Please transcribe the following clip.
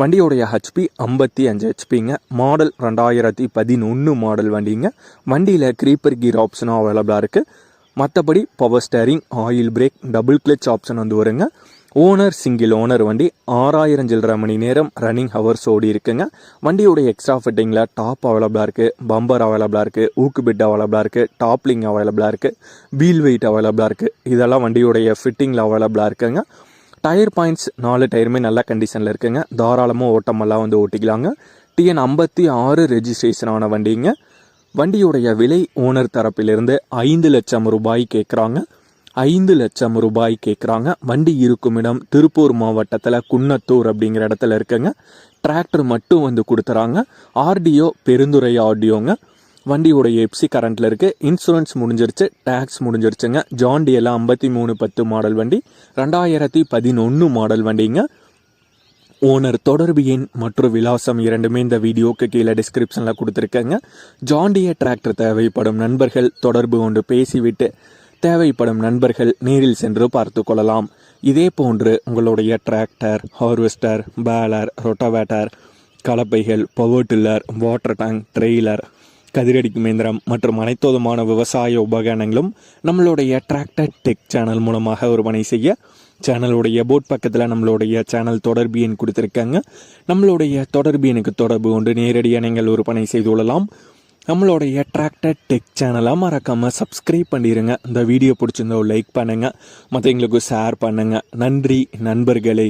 வண்டியோடைய HP ஐம்பத்தி அஞ்சு ஹெச்பிங்க model ரெண்டாயிரத்தி பதினொன்று மாடல் வண்டிங்க. வண்டியில் க்ரீப்பர் கீர் ஆப்ஷனும் அவைலபிளாக இருக்குது மற்றபடி power steering oil brake double clutch option வந்து வருங்க. ஓனர் சிங்கிள் ஓனர் வண்டி ஆறாயிரம் சில்லரை மணி நேரம் ரன்னிங் ஹவர்ஸ் ஓடி இருக்குங்க. வண்டியோடைய எக்ஸ்ட்ரா ஃபிட்டிங்கில் டாப் அவைலபிளாக இருக்குது பம்பர் அவைலபிளாக இருக்குது ஊக்கு பிட் அவைலபிளாக இருக்குது டாப்லிங் அவைலபிளாக இருக்குது வீல் வெயிட் அவைலபிளாக இருக்குது இதெல்லாம் வண்டியோடைய ஃபிட்டிங்கில் அவைலபிளாக இருக்குங்க. டயர் பாயிண்ட்ஸ் நாலு டயருமே நல்ல கண்டிஷனில் இருக்குங்க. தாராளமாக ஓட்டமெல்லாம் வந்து ஓட்டிக்கலாங்க. டிஎன் ஐம்பத்தி ஆறு ரெஜிஸ்ட்ரேஷன் ஆன வண்டிங்க. வண்டியுடைய விலை ஓனர் தரப்பிலிருந்து ஐந்து லட்சம் ரூபாய் கேட்குறாங்க ஐந்து லட்சம் ரூபாய் கேட்குறாங்க வண்டி இருக்கும் இடம் திருப்பூர் மாவட்டத்தில் குன்னத்தூர் அப்படிங்கிற இடத்துல இருக்குங்க. டிராக்டர் மட்டும் வந்து கொடுத்துறாங்க. ஆர்டிஓ பெருந்துறை ஆர்டிஓங்க வண்டியோடைய எப்சி கரண்ட்டில் இருக்குது இன்சூரன்ஸ் முடிஞ்சிருச்சு டேக்ஸ் முடிஞ்சிருச்சுங்க. ஜாண்டியெல்லாம் ஐம்பத்தி மூணு பத்து மாடல் வண்டி ரெண்டாயிரத்தி பதினொன்று மாடல் வண்டிங்க. ஓனர் தொடர்பு எண் மற்றும் விலாசம் இரண்டுமே இந்த வீடியோக்கு கீழே டிஸ்கிரிப்ஷனில் கொடுத்துருக்கேங்க. ஜாண்டிய டிராக்டர் தேவைப்படும் நண்பர்கள் தொடர்பு கொண்டு பேசிவிட்டு தேவைப்படும் நண்பர்கள் நேரில் சென்று பார்த்து கொள்ளலாம். இதே போன்று உங்களுடைய tractor harvester baler rotavator கலப்பைகள் power tiller water tank trailer கதிரடிக்கும் இயந்திரம் மற்றும் அனைத்து விதமான விவசாய உபகரணங்களும் நம்மளுடைய டிராக்டர் டெக் சேனல் மூலமாக விற்பனை செய்ய சேனலுடைய போட் பக்கத்தில் நம்மளுடைய சேனல் தொடர்பு எண் கொடுத்துருக்காங்க. நம்மளுடைய தொடர்பு எண்ணுக்கு தொடர்பு கொண்டு நேரடியாக நீங்கள் விற்பனை செய்து கொள்ளலாம். நம்மளுடைய டிராக்டர் டெக் சேனலாக மறக்காமல் சப்ஸ்கிரைப் பண்ணிடுங்க இந்த வீடியோ பிடிச்சிருந்தோ லைக் பண்ணுங்கள் மற்றவங்களுக்கு ஷேர் பண்ணுங்கள் நன்றி நண்பர்களே.